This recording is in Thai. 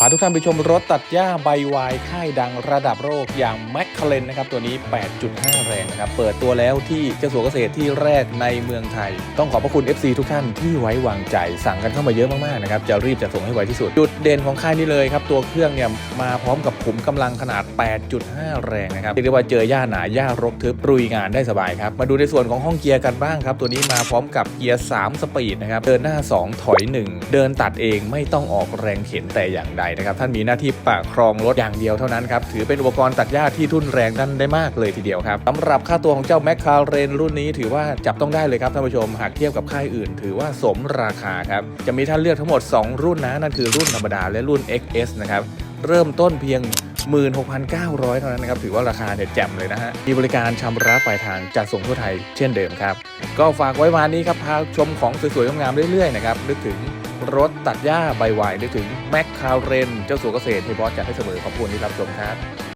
พาทุกท่านไปชมรถตัดหญ้าใบวายค่ายดังระดับโลกอย่างแมคคาเรนนะครับตัวนี้ 8.5 แรงนะครับ เปิดตัวแล้วที่เจ้าสัวเกษตรที่แรกในเมืองไทย ต้องขอบพระคุณ FC ทุกท่านที่ไว้วางใจ สั่งกันเข้ามาเยอะมากๆนะครับ จะรีบจะส่งให้ไวที่สุด จุดเด่นของค่ายนี้เลยครับ ตัวเครื่องเนี่ยมาพร้อมกับขุมกำลังขนาด 8.5 แรงนะครับเรียกได้ว่าเจอหญ้าหนาหญ้ารกทึบรุยงานได้สบายครับมาดูในส่วนของห้องเกียร์กันบ้างครับตัวนี้มาพร้อมกับเกียร์ 3 สปีดนะครับเดินหน้า 2 ถอย 1 เดินตัดเองไม่ต้องออกแรงเข็นแต่อย่างใดนะครับท่านมีหน้าที่ปะครองรถอย่างเดียวเท่านั้นครับถือเป็นอุปกรณ์ตัดหญ้าที่ทุนแรงนั้นได้มากเลยทีเดียวครับสำหรับค่าตัวของเจ้าแมคคาเรนรุ่นนี้ถือว่าจับต้องได้เลยครับท่านผู้ชมหากเทียบกับค่ายอื่น ถือว่าสมราคาครับจะมีท่านเลือกทั้งหมด 2 รุ่นนะนั่นคือรุ่นธรรมดาและรุ่น XS นะครับเริ่มต้นเพียง16,900 เท่านั้นนะครับ ถือว่าราคาเนี่ยแจ่มเลยนะฮะ มีบริการชำระปลายทางจัดส่งทั่วไทยเช่นเดิมครับ ก็ฝากไว้มานี้ครับ พาชมของสวยๆงามๆเรื่อยๆนะครับ นึกถึง รถตัดหญ้าใบวายนึกถึงแมคคาเรน เจ้าสัวเกษตรที่บอสจัดให้เสมอขอบคุณที่รับชมครับ